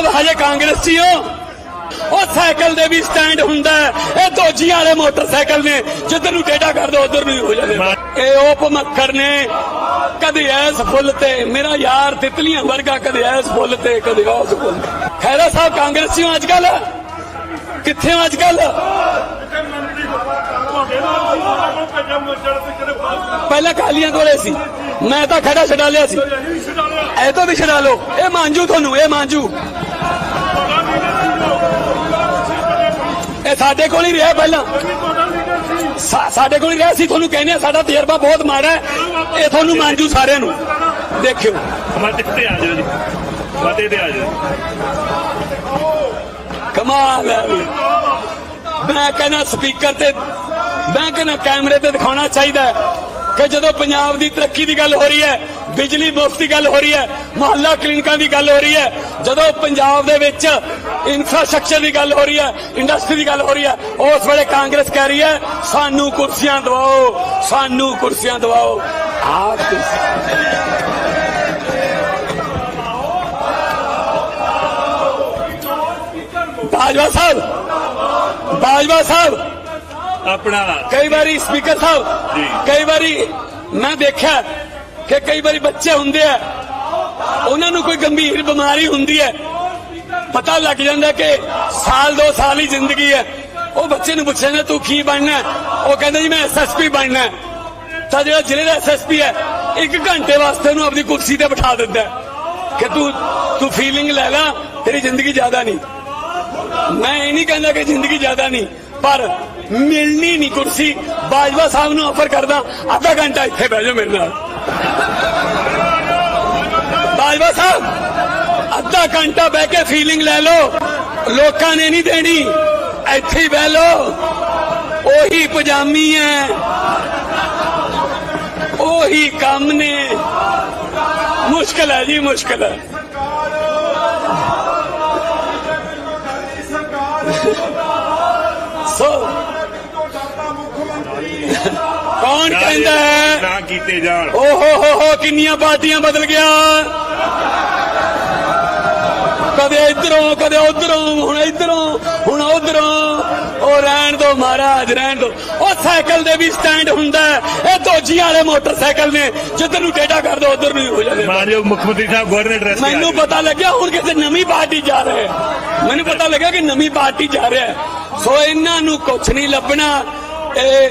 ਸਾਹਿਬ ਹਜੇ ਕਾਂਗਰਸੀ ਹੋ ਉਹ ਸਾਈਕਲ ਦੇ ਵੀ ਸਟੈਂਡ ਹੁੰਦਾ। ਇਹ ਦੋਜੀਆਂ ਵਾਲੇ ਮੋਟਰਸਾਈਕਲ ਨੇ ਜਿੱਧਰ ਨੂੰ ਟੇਢਾ ਕਰ ਦੋ ਉਧਰ ਨੂੰ ਹੀ ਜਾਂਦੇ ਇਹ ਉਹ ਭਮੱਖਰ ਨੇ ਕਦੇ ਐਸ ਫੁੱਲ ਤੇ ਮੇਰਾ ਯਾਰ ਤਿਤਲੀਆਂ ਵਰਗਾ ਕਦੇ ਐਸ ਫੁੱਲ ਤੇ ਕਦੇ ਉਸ ਫੁੱਲ। ਖੈਰਾ ਸਾਹਿਬ ਕਾਂਗਰਸੀ ਹੋ ਅੱਜ ਕੱਲ ਕਿੱਥੇ ਹੋ ਅੱਜ ਕੱਲ ਪਹਿਲਾਂ ਕਾਲੀਆਂ ਕੋਲੇ ਸੀ। ਮੈਂ ਤਾਂ ਖੜਾ ਛਡਾ ਲਿਆ ਸੀ। ਇਹ ਤੋਂ ਵੀ ਛਡਾ ਲਓ। ਇਹ ਮਾਂਜੂ ਤੁਹਾਨੂੰ ਇਹ ਮਾਂਜੂ। ਇਹ ਸਾਡੇ ਕੋਲ ਹੀ ਰਿਹਾ ਪਹਿਲਾਂ। ਸਾਡੇ ਕੋਲ ਹੀ ਰਿਹਾ ਸੀ ਤੁਹਾਨੂੰ ਕਹਿੰਦੇ ਆ ਸਾਡਾ ਤਜਰਬਾ ਬਹੁਤ ਮਾੜਾ ਹੈ। ਇਹ ਤੁਹਾਨੂੰ ਮਾਂਜੂ ਸਾਰਿਆਂ ਨੂੰ। ਦੇਖਿਓ। ਮਤੇ ਤੇ ਆ ਜਾਓ ਜੀ। ਮਤੇ ਤੇ ਆ ਜਾਓ। ਕਮਾਲ ਹੈ। ਮੈਂ ਕਹਿੰਦਾ ਸਪੀਕਰ ਤੇ ਮੈਂ ਕਹਿੰਦਾ ਕੈਮਰੇ ਤੇ ਦਿਖਾਉਣਾ ਚਾਹੀਦਾ ਕਿ ਜਦੋਂ ਪੰਜਾਬ ਦੀ ਤਰੱਕੀ ਦੀ ਗੱਲ ਹੋ ਰਹੀ ਹੈ ਬਿਜਲੀ ਮੁਫਤ ਦੀ ਗੱਲ ਹੋ ਰਹੀ ਹੈ ਮੁਹੱਲਾ ਕਲੀਨਿਕਾਂ ਦੀ ਗੱਲ ਹੋ ਰਹੀ ਹੈ ਜਦੋਂ ਪੰਜਾਬ ਦੇ ਵਿੱਚ ਇਨਫਰਾਸਟ੍ਰਕਚਰ ਦੀ ਗੱਲ ਹੋ ਰਹੀ ਹੈ ਇੰਡਸਟਰੀ ਦੀ ਗੱਲ ਹੋ ਰਹੀ ਹੈ ਉਸ ਵੇਲੇ ਕਾਂਗਰਸ ਕਹਿ ਰਹੀ ਹੈ ਸਾਨੂੰ ਕੁਰਸੀਆਂ ਦਿਵਾਓ ਸਾਨੂੰ ਕੁਰਸੀਆਂ ਦਿਵਾਓ ਕੁਰਸੀ ਬਾਜਵਾ ਸਾਹਿਬ ਬਾਜਵਾ ਸਾਹਿਬ ਆਪਣਾ ਕਈ ਵਾਰੀ ਸਪੀਕਰ ਸਾਹਿਬ। ਕਈ ਵਾਰੀ ਮੈਂ ਦੇਖਿਆ ਕਿ ਕਈ ਵਾਰੀ ਬੱਚੇ ਹੁੰਦੇ ਆ, ਉਹਨਾਂ ਨੂੰ ਕੋਈ ਗੰਭੀਰ ਬਿਮਾਰੀ ਹੁੰਦੀ ਹੈ, ਪਤਾ ਲੱਗ ਜਾਂਦਾ ਕਿ ਸਾਲ ਦੋ ਸਾਲ ਹੀ ਜ਼ਿੰਦਗੀ ਹੈ। ਉਹ ਬੱਚੇ ਨੂੰ ਪੁੱਛਿਆ ਤੂੰ ਕੀ ਬਣਨਾ? ਉਹ ਕਹਿੰਦਾ ਜੀ, ਮੈਂ ਐਸਐਸਪੀ ਬਣਨਾ ਤਾਂ ਜਿਹੜਾ ਜ਼ਿਲ੍ਹੇ ਦਾ ਐਸਐਸਪੀ ਹੈ, ਇੱਕ ਘੰਟੇ ਵਾਸਤੇ ਉਹਨੂੰ ਆਪਣੀ ਕੁਰਸੀ ਤੇ ਬਿਠਾ ਦਿੰਦਾ ਕਿ ਤੂੰ ਤੂੰ ਫੀਲਿੰਗ ਲੈ ਲੈ, ਤੇਰੀ ਜ਼ਿੰਦਗੀ ਜ਼ਿਆਦਾ ਨਹੀਂ। ਮੈਂ ਇਹ ਨਹੀਂ ਕਹਿੰਦਾ ਕਿ ਜ਼ਿੰਦਗੀ ਜ਼ਿਆਦਾ ਨਹੀਂ, ਪਰ ਮਿਲਣੀ ਨਹੀਂ ਕੁਰਸੀ। ਬਾਜਵਾ ਸਾਹਿਬ ਨੂੰ ਆਫਰ ਕਰਦਾ, ਅੱਧਾ ਘੰਟਾ ਇੱਥੇ ਬਹਿ ਜਾਓ ਮੇਰੇ ਨਾਲ। ਬਾਜਵਾ ਸਾਹਿਬ, ਅੱਧਾ ਘੰਟਾ ਬਹਿ ਕੇ ਫੀਲਿੰਗ ਲੈ ਲਓ। ਲੋਕਾਂ ਨੇ ਨਹੀਂ ਦੇਣੀ। ਇੱਥੇ ਹੀ ਬਹਿ ਲਓ। ਉਹੀ ਪਜਾਮੀ ਹੈ ਉਹੀ ਕੰਮ ਨੇ। ਮੁਸ਼ਕਲ ਹੈ ਜੀ, ਮੁਸ਼ਕਲ ਹੈ ਕੌਣ ਕਹਿੰਦਾ ਹੈ? ਨਾ ਕੀਤੇ ਜਾਣ। ਓ ਹੋ ਹੋ ਹੋ ਕਿੰਨੀਆਂ ਪਾਰਟੀਆਂ ਬਦਲ ਗਿਆ। ਕਦੇ ਇਧਰੋਂ ਕਦੇ ਉਧਰੋਂ ਹੁਣ ਇਧਰੋਂ ਹੁਣ ਉਧਰੋਂ। ਉਹ ਰਹਿਣ ਦੋ ਮਹਾਰਾਜ ਰਹਿਣ ਦੋ। ਉਹ ਸਾਈਕਲ ਦੇ ਵੀ ਸਟੈਂਡ ਹੁੰਦਾ। ਇਹ ਦੋਜੀਆਂ ਵਾਲੇ ਮੋਟਰਸਾਈਕਲ ਨੇ। ਜਿੱਧਰ ਨੂੰ ਟੇਢਾ ਕਰ ਦੋ ਉਧਰ ਨੂੰ ਹੀ ਹੋ ਜਾਂਦੇ ਮਾਨਯੋਗ ਮੁੱਖ ਮੰਤਰੀ ਸਾਹਿਬ ਗਵਰਨਰ ਐਡਰੈਸ ਮੈਨੂੰ ਪਤਾ ਲੱਗਿਆ ਹੁਣ ਕਿਸੇ ਨਵੀਂ ਪਾਰਟੀ ਜਾ ਰਹੇ। ਮੈਨੂੰ ਪਤਾ ਲੱਗਿਆ ਕਿ ਨਵੀਂ ਪਾਰਟੀ ਜਾ ਰਿਹਾ। ਸੋ ਇਹਨਾਂ ਨੂੰ ਕੁਝ ਨਹੀਂ ਲੱਭਣਾ। ਇਹ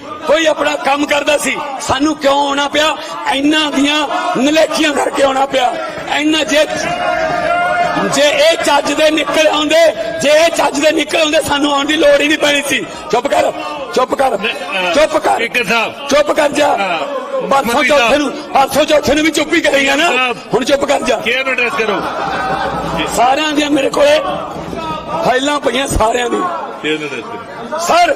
ਕੋਈ ਆਪਣਾ ਕੰਮ ਕਰਦਾ ਸੀ। ਸਾਨੂੰ ਕਿਉਂ ਆਉਣਾ ਪਿਆ? ਇਹਨਾਂ ਦੀਆਂ ਨਲੇਕੀਆਂ ਕਰਕੇ ਆਉਣਾ ਪਿਆ। ਇਹਨਾਂ ਜੇ ਜੇ ਇਹ ਚੱਜ ਦੇ ਨਿਕਲ ਆਉਂਦੇ ਜੇ ਇਹ ਚੱਜ ਦੇ ਨਿਕਲ ਆਉਂਦੇ ਸਾਨੂੰ ਆਉਣ ਦੀ ਲੋੜ ਹੀ ਨਹੀਂ ਪੈਣੀ ਸੀ। ਚੁੱਪ ਕਰ ਚੁੱਪ ਕਰ ਚੁੱਪ ਕਰ। ਸਪੀਕਰ ਸਾਹਿਬ। ਚੁੱਪ ਕਰ ਜਾ। ਪਰਸੋਂ ਚੌਥੇ। ਨੂੰ ਪਰਸੋਂ ਚੌਥੇ ਨੂੰ ਵੀ ਚੁੱਪ ਕਰੇਗਾ ਨਾ। ਹੁਣ ਚੁੱਪ ਕਰ ਜਾ। ਨੂੰ ਐਡਰੈਸ ਕਰੋ? ਸਾਰਿਆਂ ਦੀਆਂ ਮੇਰੇ ਕੋਲੇ ਫਾਈਲਾਂ ਪਈਆਂ ਸਾਰਿਆਂ ਦੀ ਸਰ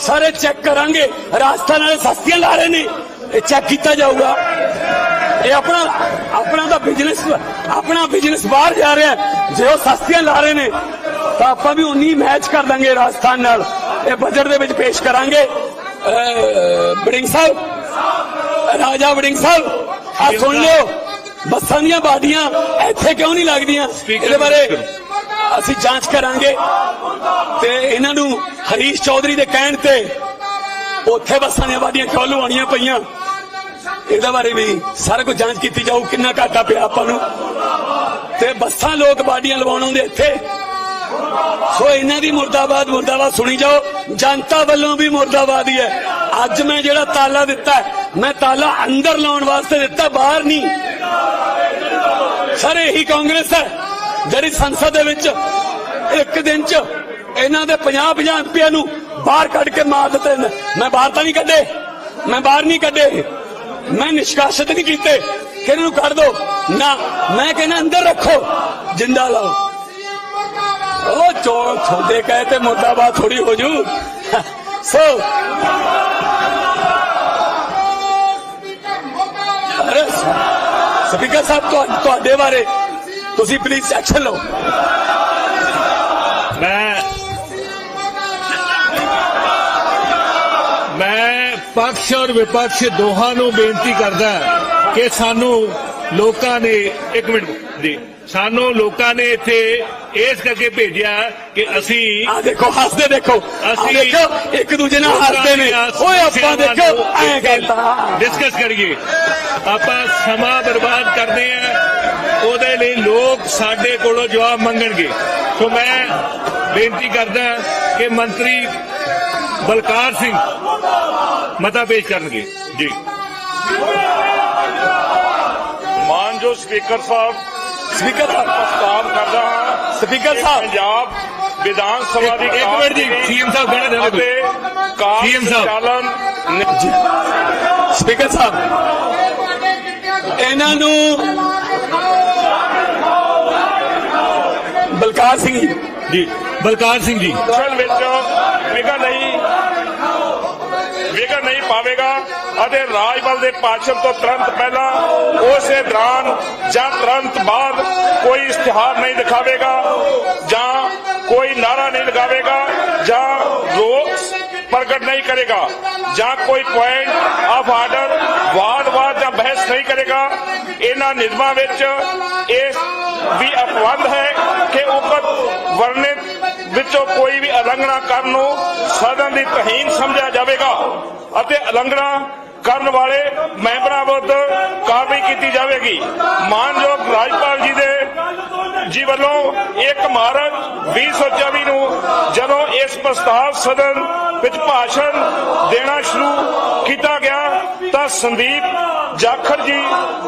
ਸਾਰੇ ਚੈੱਕ ਕਰਾਂਗੇ। ਰਾਜਸਥਾਨ ਵਾਲੇ ਸਸਤੀਆਂ ਲਾ ਰਹੇ ਨੇ। ਇਹ ਚੈੱਕ ਕੀਤਾ ਜਾਊਗਾ। ਇਹ ਆਪਣਾ ਆਪਣਾ ਤਾਂ ਬਿਜ਼ਨਸ ਆਪਣਾ ਬਿਜ਼ਨਸ ਬਾਹਰ ਜਾ ਰਿਹਾ। ਜੇ ਉਹ ਸਸਤੀਆਂ ਲਾ ਰਹੇ ਨੇ ਤਾਂ ਆਪਾਂ ਵੀ ਉਨੀ ਮੈਚ ਕਰ ਦਾਂਗੇ ਰਾਜਸਥਾਨ ਨਾਲ। ਇਹ ਬਜਟ ਦੇ ਵਿੱਚ ਪੇਸ਼ ਕਰਾਂਗੇ। ਬੜਿੰਗ ਸਾਹਿਬ। ਰਾਜਾ ਵੜਿੰਗ ਸਾਹਿਬ ਆ ਸੁਣ ਲਿਓ। ਬੱਸਾਂ ਦੀਆਂ ਬਾਡੀਆਂ ਇੱਥੇ ਕਿਉਂ ਨਹੀਂ ਲੱਗਦੀਆਂ? ਇਹਦੇ ਬਾਰੇ ਅਸੀਂ ਜਾਂਚ ਕਰਾਂਗੇ। ਤੇ ਇਹਨਾਂ ਨੂੰ ਹਰੀਸ਼ ਚੌਧਰੀ ਦੇ ਕਹਿਣ ਤੇ ਉੱਥੇ ਬੱਸਾਂ ਦੀਆਂ ਬਾਡੀਆਂ ਕਿਉਂ ਲਵਾਉਣੀਆਂ ਪਈਆਂ? ਇਹਦੇ ਬਾਰੇ ਵੀ ਸਾਰਾ ਕੁਝ ਜਾਂਚ ਕੀਤੀ ਜਾਊ, ਕਿੰਨਾ ਘਾਟਾ ਪਿਆ ਆਪਾਂ ਨੂੰ। ਤੇ ਬੱਸਾਂ ਲੋਕ ਵਾਡੀਆਂ ਲਵਾਉਣ ਆਉਂਦੇ ਇੱਥੇ। ਸੋ ਇਹਨਾਂ ਦੀ ਮੁਰਦਾਬਾਦ ਮੁਰਦਾਬਾਦ ਸੁਣੀ ਜਾਓ। ਜਨਤਾ ਵੱਲੋਂ ਵੀ ਮੁਰਦਾਬਾਦ ਹੀ ਹੈ। ਅੱਜ ਮੈਂ ਜਿਹੜਾ ਤਾਲਾ ਦਿੱਤਾ ਮੈਂ ਤਾਲਾ ਅੰਦਰ ਲਾਉਣ ਵਾਸਤੇ ਦਿੱਤਾ, ਬਾਹਰ ਨਹੀਂ। ਸਰ, ਇਹੀ ਕਾਂਗਰਸ ਹੈ, ਜਿਹੜੀ ਸੰਸਦ ਦੇ ਵਿੱਚ ਇੱਕ ਦਿਨ ਚ ਇਹਨਾਂ ਦੇ 50 50 ਐਮਪੀਆਂ ਨੂੰ ਬਾਹਰ ਕੱਢ ਕੇ ਮਾਰ ਦਿੱਤੇ ਨੇ। ਮੈਂ ਬਾਹਰ ਤਾਂ ਨਹੀਂ ਕੱਢੇ। ਮੈਂ ਬਾਹਰ ਨਹੀਂ ਕੱਢੇ। ਮੈਂ ਨਿਸ਼ਕਾਸਿਤ ਨਹੀਂ ਕੀਤੇ। ਕਿ ਇਹਨਾਂ ਨੂੰ ਕੱਢ ਦੋ। ਨਾ, ਮੈਂ ਕਹਿੰਦਾ ਅੰਦਰ ਰੱਖੋ। ਜਿੰਦਾ ਲਾਓ। ਉਹ ਚੋਰ ਤੁਹਾਡੇ ਕਹੇ ਤੇ ਮੁਰਦਾਬਾਦ ਥੋੜੀ ਹੋ ਜੂ। ਸੋ। ਸਪੀਕਰ ਸਾਹਿਬ ਤੁਹਾਡੇ ਬਾਰੇ ਤੁਸੀਂ ਪਲੀਜ਼ ਐਕਸ਼ਨ ਲਓ। ਪਕਸ਼ ਔਰ ਵਿਪਕਸ਼ ਦੋਹਾਂ ਨੂੰ ਬੇਨਤੀ ਕਰਦਾ ਕਿ ਸਾਨੂੰ ਲੋਕਾਂ ਨੇ ਇੱਕ ਮਿੰਟ ਜੀ ਸਾਨੂੰ ਲੋਕਾਂ ਨੇ ਇੱਥੇ ਇਸ ਕਰਕੇ ਭੇਜਿਆ ਕਿ ਅਸੀਂ ਆ ਦੇਖੋ ਹੱਸਦੇ ਦੇਖੋ। ਅਸੀਂ ਦੇਖੋ ਇੱਕ ਦੂਜੇ ਨਾਲ ਹੱਸਦੇ ਨੇ। ਓਏ ਆਪਾਂ ਦੇਖੋ ਐਂ ਕਹਿੰਦਾ ਡਿਸਕਸ ਕਰੀਏ। ਆਪਾਂ ਸਮਾਂ ਬਰਬਾਦ ਕਰਦੇ ਆ ਉਹਦੇ ਲਈ ਲੋਕ ਸਾਡੇ ਕੋਲੋਂ ਜਵਾਬ ਮੰਗਣਗੇ। ਸੋ ਮੈਂ ਬੇਨਤੀ ਕਰਦਾ ਕਿ ਮੰਤਰੀ ਬਲਕਾਰ ਸਿੰਘ। ਮਤਾ ਪੇਸ਼ ਕਰਨਗੇ। ਜੀ। ਮਾਨਯੋਗ ਸਪੀਕਰ ਸਾਹਿਬ ਸਪੀਕਰ ਸਾਹਿਬ। ਪ੍ਰਸਤਾਵ ਕਰਦਾ ਹਾਂ ਸਪੀਕਰ ਸਾਹਿਬ। ਪੰਜਾਬ ਵਿਧਾਨ ਸਭਾ ਦੀ ਇੱਕ ਮਿੰਟ ਜੀ ਸੀਐਮ ਸਾਹਿਬ ਚਾਹੁੰਦੇ ਅਤੇ ਕਾਰਜ CM ਸਾਹਿਬ। ਸਪੀਕਰ ਸਾਹਿਬ। ਇਹਨਾਂ ਨੂੰ ਬਲਕਾਰ ਸਿੰਘ ਜੀ। ਬਲਕਾਰ ਸਿੰਘ ਜੀ। ਵਿੱਚ ਵਿਘਨ ਨਹੀਂ ਪਾਵੇਗਾ ਅਤੇ ਰਾਜਪਾਲ ਦੇ ਭਾਸ਼ਣ ਤੋਂ ਤੁਰੰਤ ਪਹਿਲਾਂ ਉਸੇ ਦੌਰਾਨ ਜਾਂ ਤੁਰੰਤ ਬਾਅਦ ਕੋਈ ਇਸ਼ਤਿਹਾਰ ਨਹੀਂ ਦਿਖਾਵੇਗਾ ਜਾਂ ਕੋਈ ਨਾਰਾ ਨਹੀਂ ਲਗਾਵੇਗਾ ਜਾਂ ਰੋਸ ਪ੍ਰਗਟ ਨਹੀਂ ਕਰੇਗਾ ਜਾਂ ਕੋਈ ਪੁਆਇੰਟ ਆਫ ਆਰਡਰ ਵਾਦ-ਵਾਦ ਜਾਂ ਬਹਿਸ ਨਹੀਂ ਕਰੇਗਾ। ਇਹਨਾਂ ਨਿਯਮਾਂ ਵਿੱਚ ਇਹ ਵੀ ਅਪਵੰਦ ਹੈ ਕਿ ਉਪਰ ਵਰਣਿਤ ਵਿੱਚੋਂ ਕੋਈ ਉਲੰਘਣਾ ਕਰਨ ਨੂੰ ਸਦਨ ਦੀ ਤਹੀਨ ਸਮਝਿਆ ਜਾਵੇਗਾ ਅਤੇ ਉਲੰਘਣਾ ਕਰਨ ਵਾਲੇ ਮੈਂਬਰਾਂ ਵਿਰੁੱਧ ਕਾਰਵਾਈ ਕੀਤੀ ਜਾਵੇਗੀ। ਮਾਨਯੋਗ ਰਾਜਪਾਲ ਜੀ ਦੇ ਜੀ ਵੱਲੋਂ 1 ਮਾਰਚ 2024 ਨੂੰ ਜਦੋਂ ਇਸ ਪ੍ਰਸਤਾਵ ਸਦਨ ਵਿੱਚ ਭਾਸ਼ਣ ਦੇਣਾ ਸ਼ੁਰੂ ਕੀਤਾ ਗਿਆ, ਤਾਂ ਸੰਦੀਪ ਜਾਖੜ ਜੀ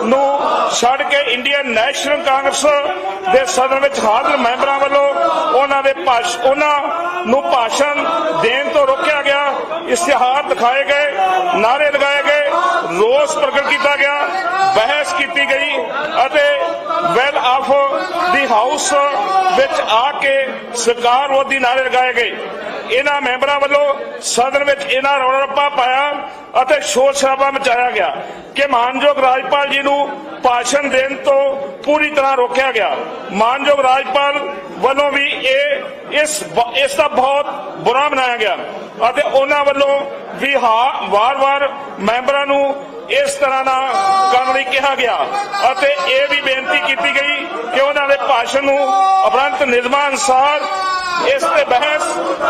ਨੂੰ ਛੱਡ ਕੇ ਇੰਡੀਅਨ ਨੈਸ਼ਨਲ ਕਾਂਗਰਸ ਦੇ ਸਦਨ ਵਿੱਚ ਹਾਜ਼ਰ ਮੈਂਬਰਾਂ ਵੱਲੋਂ ਉਹਨਾਂ ਦੇ ਭਾਸ਼, ਉਹਨਾਂ ਨੂੰ ਭਾਸ਼ਣ ਦੇਣ ਤੋਂ ਰੋਕਿਆ ਗਿਆ। ਇਸ਼ਤਿਹਾਰ ਦਿਖਾਏ ਗਏ ਨਾਰੇ ਲਗਾਏ ਗਏ ਰੋਸ ਪ੍ਰਗਟ ਕੀਤਾ ਗਿਆ, ਬਹਿਸ ਕੀਤੀ ਗਈ ਅਤੇ ਵੈਲ ਆਫ ਦੀ ਹਾਊਸ ਵਿੱਚ ਆ ਕੇ ਸਰਕਾਰ ਵਿਰੋਧੀ ਨਾਰੇ ਲਗਾਏ ਗਏ। ਇਹਨਾਂ ਮੈਂਬਰਾਂ ਵੱਲੋਂ ਸਦਨ ਵਿੱਚ ਇਹਨਾਂ ਰੌਲਾ ਪਾਇਆ ਅਤੇ ਸ਼ੋਰ ਸ਼ਰਾਬਾ ਮਚਾਇਆ ਗਿਆ ਕਿ ਮਾਨਯੋਗ ਰਾਜਪਾਲ ਜੀ ਨੂੰ ਭਾਸ਼ਣ ਦੇਣ ਤੋਂ ਪੂਰੀ ਤਰ੍ਹਾਂ ਰੋਕਿਆ ਗਿਆ। ਮਾਨਯੋਗ ਰਾਜਪਾਲ ਵੱਲੋਂ ਵੀ ਇਹ ਇਸ ਇਸ ਦਾ ਬਹੁਤ ਬੁਰਾ ਮਨਾਇਆ ਗਿਆ। ਅਤੇ ਉਹਨਾਂ ਵੱਲੋਂ ਵੀ ਹਾਂ, ਵਾਰ-ਵਾਰ ਮੈਂਬਰਾਂ ਨੂੰ ਇਸ ਤਰ੍ਹਾਂ ਨਾ ਕਰਨ ਲਈ ਕਿਹਾ ਗਿਆ। ਅਤੇ ਇਹ ਵੀ ਬੇਨਤੀ ਕੀਤੀ ਗਈ ਕਿ ਉਹਨਾਂ ਦੇ ਭਾਸ਼ਣ ਨੂੰ ਅਪਰੰਤ ਨਿਯਮਾਂ ਅਨੁਸਾਰ ਇਸ ਤੇ ਬਹਿਸ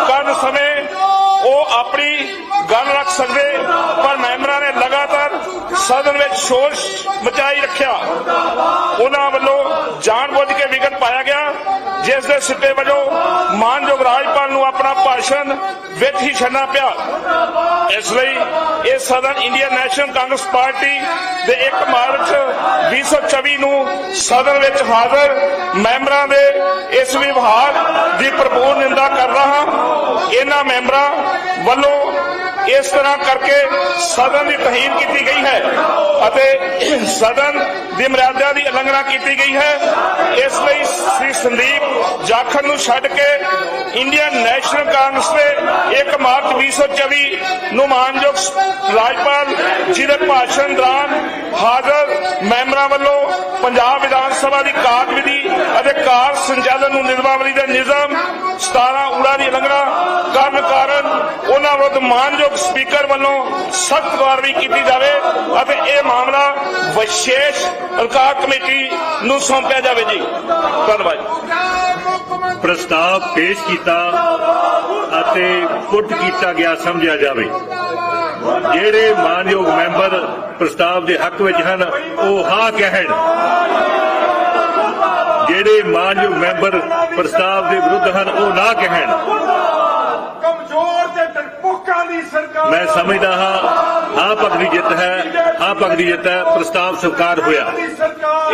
ਕਰਨ ਸਮੇਂ ਉਹ ਆਪਣੀ ਗੱਲ ਰੱਖ ਸਕਦੇ, ਪਰ ਮੈਂਬਰਾਂ ਨੇ ਲਗਾਤਾਰ ਸਦਨ ਵਿੱਚ ਸ਼ੋਰ ਮਚਾਈ ਰੱਖਿਆ। ਉਹਨਾਂ ਵੱਲੋਂ ਜਾਣਬੁੱਝ ਕੇ ਵਿਗਨ ਪਾਇਆ ਗਿਆ, ਜਿਸ ਦੇ ਸਿੱਟੇ ਵਜੋਂ ਮਾਨਯੋਗ ਰਾਜਪਾਲ ਨੂੰ ਆਪਣਾ ਭਾਸ਼ਣ ਵਿੱਚ ਹੀ ਛੱਡਣਾ ਪਿਆ। ਇਸ ਲਈ ਇਹ ਸਦਨ ਇੰਡੀਅਨ ਨੈਸ਼ਨਲ ਕਾਂਗਰਸ ਪਾਰਟੀ ਦੇ 1 ਮਾਰਚ 2024 ਨੂੰ ਸਦਨ ਵਿੱਚ ਹਾਜ਼ਰ ਮੈਂਬਰਾਂ ਦੇ ਇਸ ਵਿਵਹਾਰ ਦੀ ਭਰਪੂਰ ਨਿੰਦਾ ਕਰ ਰਹਾ ਇਹਨਾਂ ਮੈਂਬਰਾਂ ਵੱਲੋਂ ਇਸ ਤਰ੍ਹਾਂ ਕਰਕੇ ਸਦਨ ਦੀ ਤਹੀਨ ਕੀਤੀ ਗਈ ਹੈ ਅਤੇ ਸਦਨ ਦੀ ਮਰਿਆਦਾ ਦੀ ਉਲੰਘਣਾ ਕੀਤੀ ਗਈ ਹੈ। ਇਸ ਲਈ ਸ੍ਰੀ ਸੰਦੀਪ ਜਾਖੜ ਨੂੰ ਛੱਡ ਕੇ ਇੰਡੀਅਨ ਨੈਸ਼ਨਲ ਕਾਂਗਰਸ ਦੇ 1 ਮਾਰਚ 2024 ਨੂੰ ਮਾਨਯੋਗ ਰਾਜਪਾਲ ਜੀ ਦੇ ਭਾਸ਼ਣ ਦੌਰਾਨ ਹਾਜ਼ਰ ਮੈਂਬਰਾਂ ਵੱਲੋਂ ਪੰਜਾਬ ਵਿਧਾਨ ਸਭਾ ਦੀ ਕਾਰਜਵਿਧੀ ਅਤੇ ਕਾਰ ਸੰਚਾਲਨ ਨੂੰ ਨਿਯਮਾਵਲੀ ਦੇ ਨਿਯਮ 17 ਉੜਾ ਦੀ ਉਲੰਘਣਾ ਕਰਨ ਕਾਰਨ ਮਾਨਯੋਗ ਸਪੀਕਰ ਵੱਲੋਂ ਸਖਤ ਕਾਰਵਾਈ ਕੀਤੀ ਜਾਵੇ ਅਤੇ ਇਹ ਮਾਮਲਾ ਵਿਸ਼ੇਸ਼ ਅਲਕਾ ਕਮੇਟੀ ਨੂੰ ਸੌਂਪਿਆ ਜਾਵੇ ਜੀ। ਧੰਨਵਾਦ ਪ੍ਰਸਤਾਵ ਪੇਸ਼ ਕੀਤਾ ਅਤੇ ਪੁੱਟ ਕੀਤਾ ਗਿਆ ਸਮਝਿਆ ਜਾਵੇ। ਜਿਹੜੇ ਮਾਨਯੋਗ ਮੈਂਬਰ ਪ੍ਰਸਤਾਵ ਦੇ ਹੱਕ ਵਿੱਚ ਹਨ, ਉਹ ਹਾਂ ਕਹਿਣ। ਜਿਹੜੇ ਮਾਨਯੋਗ ਮੈਂਬਰ ਪ੍ਰਸਤਾਵ ਦੇ ਵਿਰੁੱਧ ਹਨ, ਉਹ ਨਾ ਕਹਿਣ ਕਮਜ਼ੋਰ ਤੇ ਡਰਪੋਕਾਂ ਦੀ ਸਰਕਾਰ ਮੈਂ ਸਮਝਦਾ ਹਾਂ ਹਾਂ ਪੱਖ ਜਿੱਤ ਹੈ ਹਾਂ ਪੱਖ ਜਿੱਤ ਹੈ, ਪ੍ਰਸਤਾਵ ਸਵੀਕਾਰ ਹੋਇਆ।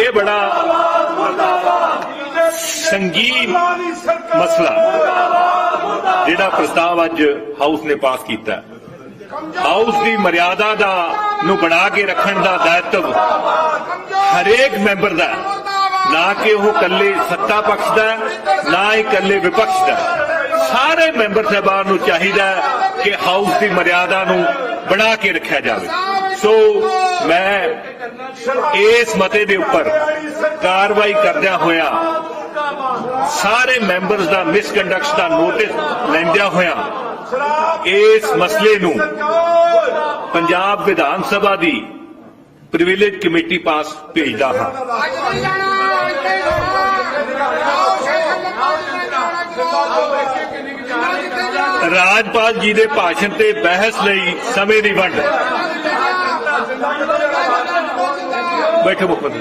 ਇਹ ਬੜਾ ਸੰਗੀਨ ਮਸਲਾ, ਜਿਹੜਾ ਪ੍ਰਸਤਾਵ ਅੱਜ ਹਾਊਸ ਨੇ ਪਾਸ ਕੀਤਾ। ਹਾਊਸ ਦੀ ਮਰਿਆਦਾ ਦਾ ਨੂੰ ਬਣਾ ਕੇ ਰੱਖਣ ਦਾ ਦਾਇਤਵ ਹਰੇਕ ਮੈਂਬਰ ਦਾ ਨਾ ਕਿ ਉਹ ਇਕੱਲੇ ਸੱਤਾ ਪਕਸ਼ ਦਾ ਨਾ ਹੀ ਇਕੱਲੇ ਵਿਪਕਸ਼ ਦਾ ਸਾਰੇ ਮੈਂਬਰ ਸਾਹਿਬਾਨ ਨੂੰ ਚਾਹੀਦਾ ਕਿ ਹਾਊਸ ਦੀ ਮਰਿਆਦਾ ਨੂੰ ਬਣਾ ਕੇ ਰੱਖਿਆ ਜਾਵੇ। ਸੋ ਮੈਂ ਇਸ ਮਤੇ ਦੇ ਉੱਪਰ ਕਾਰਵਾਈ ਕਰਦਿਆਂ ਹੋਇਆ ਸਾਰੇ ਮੈਂਬਰਸ ਦਾ ਮਿਸਕੰਡਕਟਸ ਦਾ ਨੋਟਿਸ ਲੈਂਦਿਆਂ ਹੋਇਆ ਇਸ ਮਸਲੇ ਨੂੰ ਪੰਜਾਬ ਵਿਧਾਨ ਸਭਾ ਦੀ ਪ੍ਰਿਵਿਲੇਜ ਕਮੇਟੀ ਪਾਸ ਭੇਜਦਾ ਹਾਂ। ਰਾਜਪਾਲ ਜੀ ਦੇ ਭਾਸ਼ਣ ਤੇ ਬਹਿਸ ਲਈ ਸਮੇਂ ਦੀ ਵੰਡ। ਬੈਠੋ ਮੁੱਖ ਮੰਤਰੀ।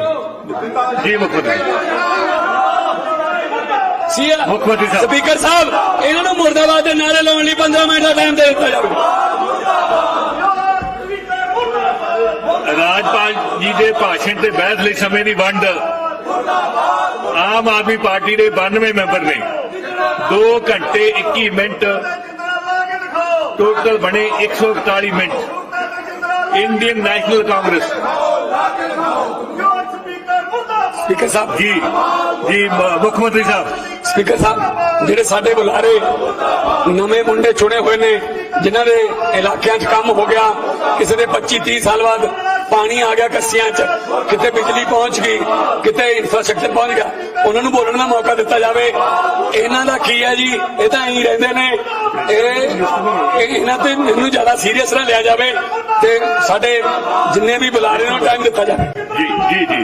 ਜੀ ਮੁੱਖ ਮੰਤਰੀ। ਮੁੱਖ ਮੰਤਰੀ ਸਾਹਿਬ। ਸਪੀਕਰ ਸਾਹਿਬ ਇਹਨਾਂ ਨੂੰ ਮੁਰਦਾਬਾਦ ਦੇ ਨਾਰੇ ਲਾਉਣ ਲਈ 15 ਮਿੰਟ ਦਾ ਟਾਈਮ ਦੇ ਦਿੱਤਾ ਜਾਵੇ ਰਾਜਪਾਲ ਜੀ ਦੇ ਭਾਸ਼ਣ ਤੇ ਬਹਿਸ ਲਈ ਸਮੇਂ ਦੀ ਵੰਡ। ਆਮ ਆਦਮੀ ਪਾਰਟੀ ਦੇ 92 ਮੈਂਬਰ ਨੇ। 2 ਘੰਟੇ 21 ਮਿੰਟ ਟੋਟਲ ਬਣੇ 141 minute Indian National Congress speaker ਸਾਹਿਬ ਜੀ ਜੀ ਮੁੱਖ ਮੰਤਰੀ ਸਾਹਿਬ ਸਪੀਕਰ ਸਾਹਿਬ ਜਿਹੜੇ ਸਾਡੇ ਬੁਲਾਰੇ ਨਵੇਂ ਮੁੰਡੇ ਚੁਣੇ ਹੋਏ ਨੇ ਜਿਨ੍ਹਾਂ ਦੇ ਇਲਾਕਿਆਂ 'ਚ ਕੰਮ ਹੋ ਗਿਆ ਕਿਸੇ ਦੇ 25 30 ਸਾਲ ਬਾਅਦ ਪਾਣੀ ਆ ਗਿਆ ਕੱਸੀਆਂ 'ਚ ਕਿਤੇ ਬਿਜਲੀ ਪਹੁੰਚ ਗਈ ਕਿਤੇ ਇਨਫਰਾਸਟ੍ਰਕਚਰ ਪਹੁੰਚ ਗਿਆ ਉਹਨਾਂ ਨੂੰ ਬੋਲਣ ਦਾ ਮੌਕਾ ਦਿੱਤਾ ਜਾਵੇ। ਇਹਨਾਂ ਦਾ ਕੀ ਹੈ ਜੀ? ਇਹ ਤਾਂ ਐਂ ਰਹਿੰਦੇ ਨੇ। ਇਹ ਇਹਨਾਂ ਤੇ ਮੈਨੂੰ ਜ਼ਿਆਦਾ ਸੀਰੀਅਸ ਨਾ ਲਿਆ ਜਾਵੇ ਤੇ ਸਾਡੇ ਜਿੰਨੇ ਵੀ ਬੁਲਾਰੇ ਨੂੰ ਟਾਈਮ ਦਿੱਤਾ ਜਾਵੇ। ਜੀ ਜੀ ਜੀ।